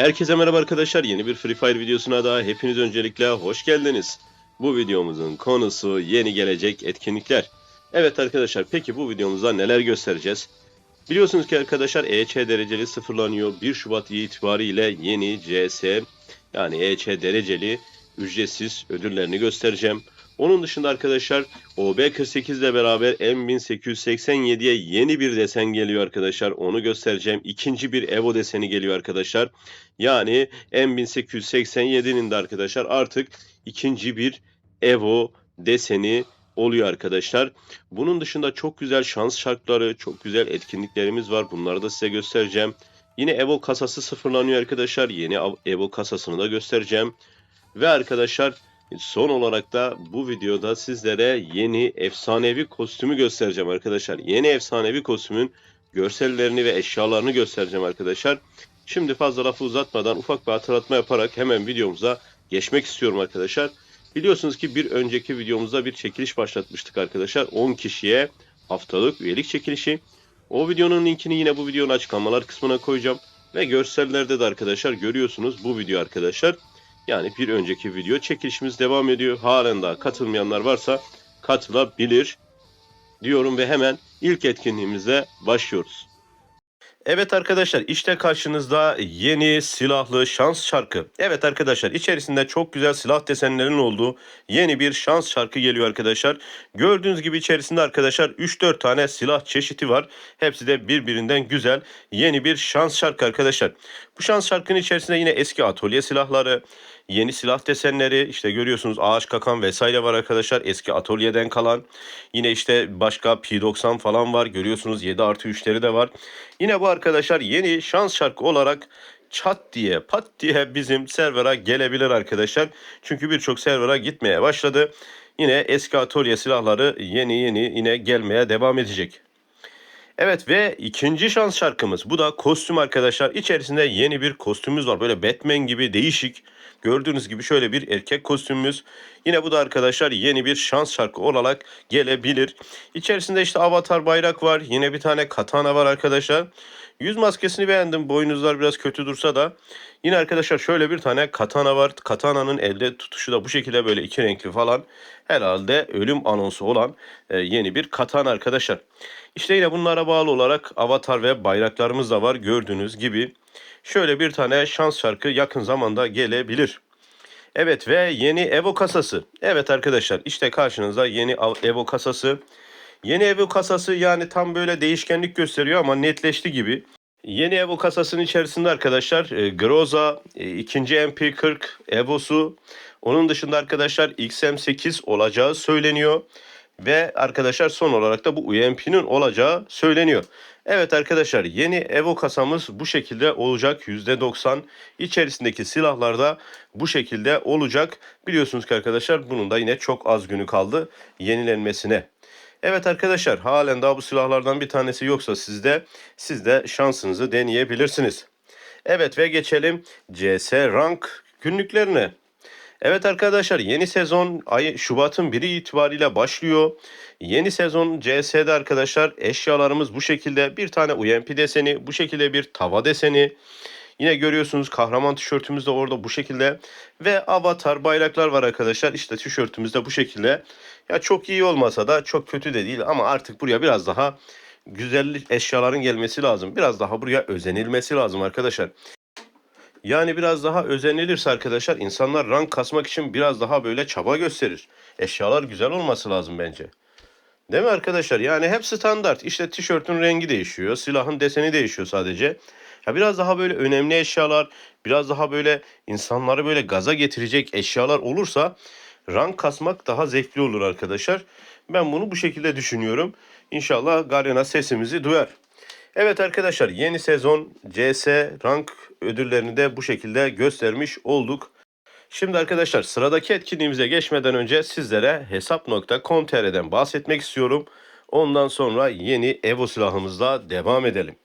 Herkese merhaba arkadaşlar. Yeni bir Free Fire videosuna da hepiniz öncelikle hoş geldiniz. Bu videomuzun konusu yeni gelecek etkinlikler. Evet arkadaşlar peki bu videomuzda neler göstereceğiz? Biliyorsunuz ki arkadaşlar EÇ dereceli sıfırlanıyor. 1 Şubat itibariyle yeni CS yani EÇ dereceli ücretsiz ödüllerini göstereceğim. Onun dışında arkadaşlar OB48 ile beraber M1887'ye yeni bir desen geliyor arkadaşlar. Onu göstereceğim. İkinci bir Evo deseni geliyor arkadaşlar. Yani M1887'nin de arkadaşlar artık ikinci bir Evo deseni oluyor arkadaşlar. Bunun dışında çok güzel şans şartları, çok güzel etkinliklerimiz var. Bunları da size göstereceğim. Yine Evo kasası sıfırlanıyor arkadaşlar. Yeni Evo kasasını da göstereceğim. Ve arkadaşlar son olarak da bu videoda sizlere yeni efsanevi kostümü göstereceğim arkadaşlar. Yeni efsanevi kostümün görsellerini ve eşyalarını göstereceğim arkadaşlar. Şimdi fazla lafı uzatmadan ufak bir hatırlatma yaparak hemen videomuza geçmek istiyorum arkadaşlar. Biliyorsunuz ki bir önceki videomuzda bir çekiliş başlatmıştık arkadaşlar. 10 kişiye haftalık üyelik çekilişi. O videonun linkini yine bu videonun açıklamalar kısmına koyacağım. Ve görsellerde de arkadaşlar görüyorsunuz bu video arkadaşlar. Yani bir önceki video çekilişimiz devam ediyor. Halen daha katılmayanlar varsa katılabilir diyorum ve hemen ilk etkinliğimize başlıyoruz. Evet arkadaşlar işte karşınızda yeni silahlı şans şarkı. Evet arkadaşlar içerisinde çok güzel silah desenlerinin olduğu yeni bir şans şarkı geliyor arkadaşlar. Gördüğünüz gibi içerisinde arkadaşlar 3-4 tane silah çeşidi var. Hepsi de birbirinden güzel yeni bir şans şarkı arkadaşlar. Bu şans şarkının içerisinde yine eski atölye silahları, yeni silah desenleri işte görüyorsunuz ağaç kakan vesaire var arkadaşlar eski atölyeden kalan. Yine işte başka P90 falan var görüyorsunuz 7 artı 3'leri de var. Yine bu arkadaşlar yeni şans şarkı olarak çat diye pat diye bizim servera gelebilir arkadaşlar. Çünkü birçok servera gitmeye başladı. Yine eski atölye silahları yeni yeni yine gelmeye devam edecek. Evet ve ikinci şans şarkımız. Bu da kostüm arkadaşlar. İçerisinde yeni bir kostümümüz var. Böyle Batman gibi değişik. Gördüğünüz gibi şöyle bir erkek kostümümüz. Yine bu da arkadaşlar yeni bir şans şarkı olarak gelebilir. İçerisinde işte avatar bayrak var. Yine bir tane katana var arkadaşlar. Yüz maskesini beğendim. Boynuzlar biraz kötü dursa da. Yine arkadaşlar şöyle bir tane katana var. Katana'nın elde tutuşu da bu şekilde böyle iki renkli falan. Herhalde ölüm anonsu olan e, yeni bir katana arkadaşlar. İşte yine bunlara bağlı olarak avatar ve bayraklarımız da var gördüğünüz gibi. Şöyle bir tane şans şarkı yakın zamanda gelebilir. Evet ve yeni Evo kasası. Evet arkadaşlar işte karşınızda yeni Evo kasası. Yeni Evo kasası yani tam böyle değişkenlik gösteriyor ama netleşti gibi. Yeni Evo kasasının içerisinde arkadaşlar e, Groza, e, ikinci MP40 Evo'su, onun dışında arkadaşlar XM8 olacağı söyleniyor. Ve arkadaşlar son olarak da bu UMP'nin olacağı söyleniyor. Evet arkadaşlar yeni Evo kasamız bu şekilde olacak %90 içerisindeki silahlar da bu şekilde olacak. Biliyorsunuz ki arkadaşlar bunun da yine çok az günü kaldı yenilenmesine. Evet arkadaşlar halen daha bu silahlardan bir tanesi yoksa sizde siz de şansınızı deneyebilirsiniz. Evet ve geçelim CS rank günlüklerine. Evet arkadaşlar yeni sezon ay Şubat'ın 1'i itibariyle başlıyor. Yeni sezon CS'de arkadaşlar eşyalarımız bu şekilde bir tane UMP deseni, bu şekilde bir tava deseni. Yine görüyorsunuz kahraman tişörtümüz de orada bu şekilde. Ve avatar bayraklar var arkadaşlar. İşte tişörtümüz de bu şekilde. Ya çok iyi olmasa da çok kötü de değil ama artık buraya biraz daha güzel eşyaların gelmesi lazım. Biraz daha buraya özenilmesi lazım arkadaşlar. Yani biraz daha özenilirse arkadaşlar insanlar rank kasmak için biraz daha böyle çaba gösterir. Eşyalar güzel olması lazım bence. Değil mi arkadaşlar? Yani hep standart. İşte tişörtün rengi değişiyor. Silahın deseni değişiyor sadece. Ya biraz daha böyle önemli eşyalar, biraz daha böyle insanları böyle gaza getirecek eşyalar olursa rank kasmak daha zevkli olur arkadaşlar. Ben bunu bu şekilde düşünüyorum. İnşallah Garena sesimizi duyar. Evet arkadaşlar yeni sezon CS rank ödüllerini de bu şekilde göstermiş olduk. Şimdi arkadaşlar sıradaki etkinliğimize geçmeden önce sizlere hesap.com.tr'den bahsetmek istiyorum. Ondan sonra yeni Evo silahımızla devam edelim.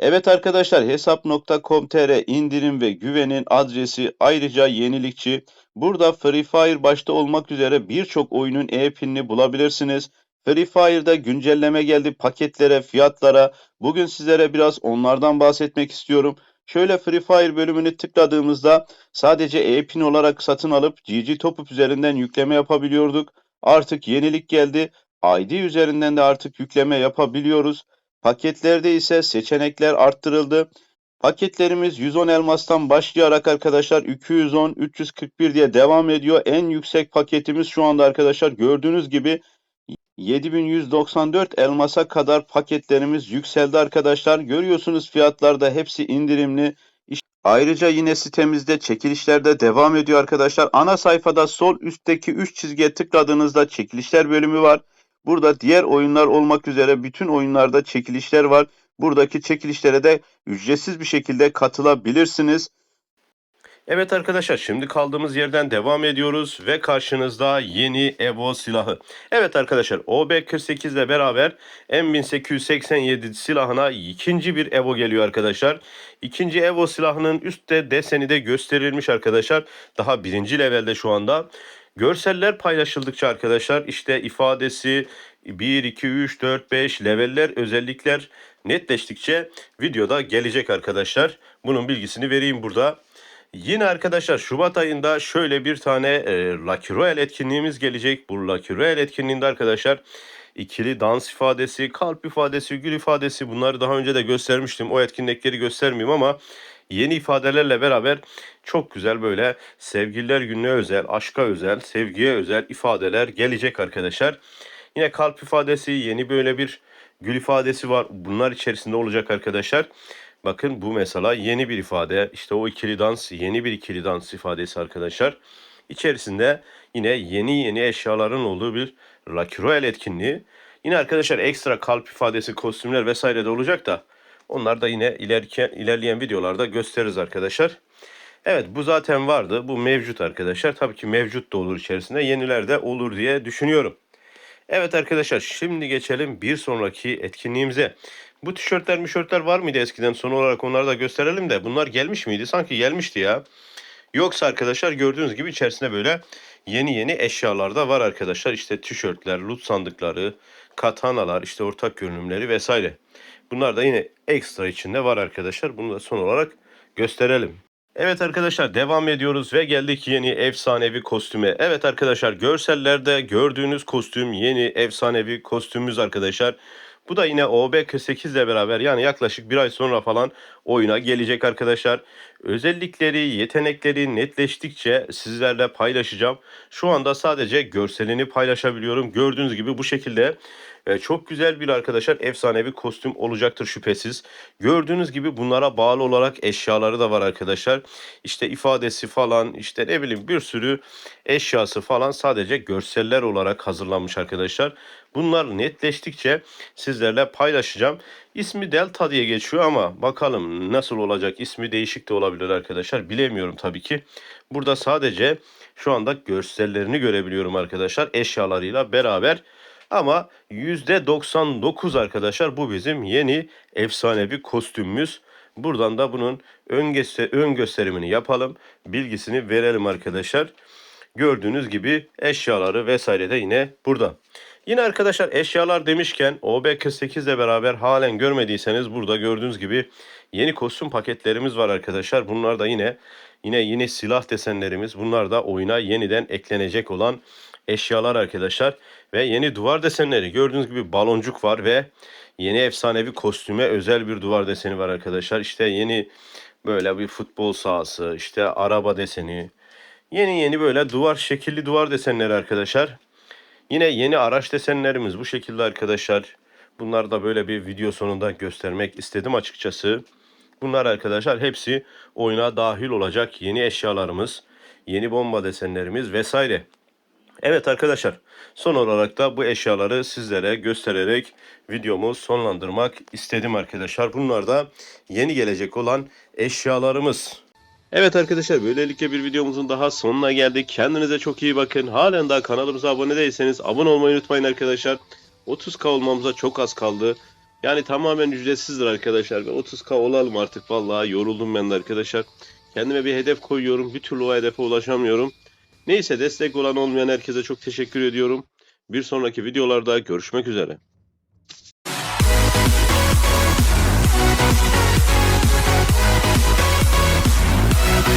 Evet arkadaşlar hesap.com.tr indirim ve güvenin adresi ayrıca yenilikçi. Burada Free Fire başta olmak üzere birçok oyunun e-pinini bulabilirsiniz. Free Fire'da güncelleme geldi paketlere, fiyatlara. Bugün sizlere biraz onlardan bahsetmek istiyorum. Şöyle Free Fire bölümünü tıkladığımızda sadece e-pin olarak satın alıp GG Topup üzerinden yükleme yapabiliyorduk. Artık yenilik geldi. ID üzerinden de artık yükleme yapabiliyoruz. Paketlerde ise seçenekler arttırıldı. Paketlerimiz 110 elmastan başlayarak arkadaşlar 210, 341 diye devam ediyor. En yüksek paketimiz şu anda arkadaşlar gördüğünüz gibi 7194 elmasa kadar paketlerimiz yükseldi arkadaşlar. Görüyorsunuz fiyatlarda hepsi indirimli. Ayrıca yine sitemizde çekilişler de devam ediyor arkadaşlar. Ana sayfada sol üstteki 3 çizgiye tıkladığınızda çekilişler bölümü var. Burada diğer oyunlar olmak üzere bütün oyunlarda çekilişler var. Buradaki çekilişlere de ücretsiz bir şekilde katılabilirsiniz. Evet arkadaşlar şimdi kaldığımız yerden devam ediyoruz ve karşınızda yeni Evo silahı. Evet arkadaşlar OB48 ile beraber M1887 silahına ikinci bir Evo geliyor arkadaşlar. İkinci Evo silahının üstte deseni de gösterilmiş arkadaşlar. Daha birinci levelde şu anda. Görseller paylaşıldıkça arkadaşlar işte ifadesi 1, 2, 3, 4, 5 leveller özellikler netleştikçe videoda gelecek arkadaşlar. Bunun bilgisini vereyim burada. Yine arkadaşlar Şubat ayında şöyle bir tane e, Lucky Royale etkinliğimiz gelecek. Bu Lucky Royale etkinliğinde arkadaşlar ikili dans ifadesi, kalp ifadesi, gül ifadesi bunları daha önce de göstermiştim. O etkinlikleri göstermeyeyim ama yeni ifadelerle beraber çok güzel böyle sevgililer gününe özel, aşka özel, sevgiye özel ifadeler gelecek arkadaşlar. Yine kalp ifadesi, yeni böyle bir gül ifadesi var. Bunlar içerisinde olacak arkadaşlar. Bakın bu mesela yeni bir ifade. İşte o ikili dans yeni bir ikili dans ifadesi arkadaşlar. İçerisinde yine yeni yeni eşyaların olduğu bir Lucky Royale etkinliği. Yine arkadaşlar ekstra kalp ifadesi, kostümler vesaire de olacak da onlar da yine ilerken, ilerleyen videolarda gösteririz arkadaşlar. Evet bu zaten vardı. Bu mevcut arkadaşlar. Tabii ki mevcut da olur içerisinde. Yeniler de olur diye düşünüyorum. Evet arkadaşlar şimdi geçelim bir sonraki etkinliğimize. Bu tişörtler mişörtler var mıydı eskiden? Son olarak onları da gösterelim de. Bunlar gelmiş miydi? Sanki gelmişti ya. Yoksa arkadaşlar gördüğünüz gibi içerisinde böyle yeni yeni eşyalar da var arkadaşlar. İşte tişörtler, loot sandıkları, katanalar, işte ortak görünümleri vesaire. Bunlar da yine ekstra içinde var arkadaşlar. Bunu da son olarak gösterelim. Evet arkadaşlar devam ediyoruz ve geldik yeni efsanevi kostüme. Evet arkadaşlar görsellerde gördüğünüz kostüm yeni efsanevi kostümümüz arkadaşlar. Bu da yine OB48 ile beraber yani yaklaşık bir ay sonra falan oyuna gelecek arkadaşlar. Özellikleri, yetenekleri netleştikçe sizlerle paylaşacağım. Şu anda sadece görselini paylaşabiliyorum. Gördüğünüz gibi bu şekilde e, çok güzel bir arkadaşlar efsanevi kostüm olacaktır şüphesiz. Gördüğünüz gibi bunlara bağlı olarak eşyaları da var arkadaşlar. İşte ifadesi falan işte ne bileyim bir sürü eşyası falan sadece görseller olarak hazırlanmış arkadaşlar. Bunlar netleştikçe sizlerle paylaşacağım. İsmi Delta diye geçiyor ama bakalım nasıl olacak ismi değişik de olabilir arkadaşlar. Bilemiyorum tabii ki. Burada sadece şu anda görsellerini görebiliyorum arkadaşlar eşyalarıyla beraber. Ama %99 arkadaşlar bu bizim yeni efsanevi kostümümüz. Buradan da bunun ön, göster ön gösterimini yapalım. Bilgisini verelim arkadaşlar. Gördüğünüz gibi eşyaları vesaire de yine burada. Yine arkadaşlar eşyalar demişken OB48 ile beraber halen görmediyseniz burada gördüğünüz gibi yeni kostüm paketlerimiz var arkadaşlar. Bunlar da yine yine yeni silah desenlerimiz. Bunlar da oyuna yeniden eklenecek olan eşyalar arkadaşlar. Ve yeni duvar desenleri gördüğünüz gibi baloncuk var ve yeni efsanevi kostüme özel bir duvar deseni var arkadaşlar. İşte yeni böyle bir futbol sahası, işte araba deseni. Yeni yeni böyle duvar şekilli duvar desenleri arkadaşlar. Yine yeni araç desenlerimiz bu şekilde arkadaşlar. Bunlar da böyle bir video sonunda göstermek istedim açıkçası. Bunlar arkadaşlar hepsi oyuna dahil olacak yeni eşyalarımız, yeni bomba desenlerimiz vesaire. Evet arkadaşlar son olarak da bu eşyaları sizlere göstererek videomu sonlandırmak istedim arkadaşlar. Bunlar da yeni gelecek olan eşyalarımız. Evet arkadaşlar böylelikle bir videomuzun daha sonuna geldik. Kendinize çok iyi bakın. Halen daha kanalımıza abone değilseniz abone olmayı unutmayın arkadaşlar. 30k olmamıza çok az kaldı. Yani tamamen ücretsizdir arkadaşlar ve 30k olalım artık vallahi yoruldum ben de arkadaşlar. Kendime bir hedef koyuyorum. Bir türlü o hedefe ulaşamıyorum. Neyse destek olan olmayan herkese çok teşekkür ediyorum. Bir sonraki videolarda görüşmek üzere.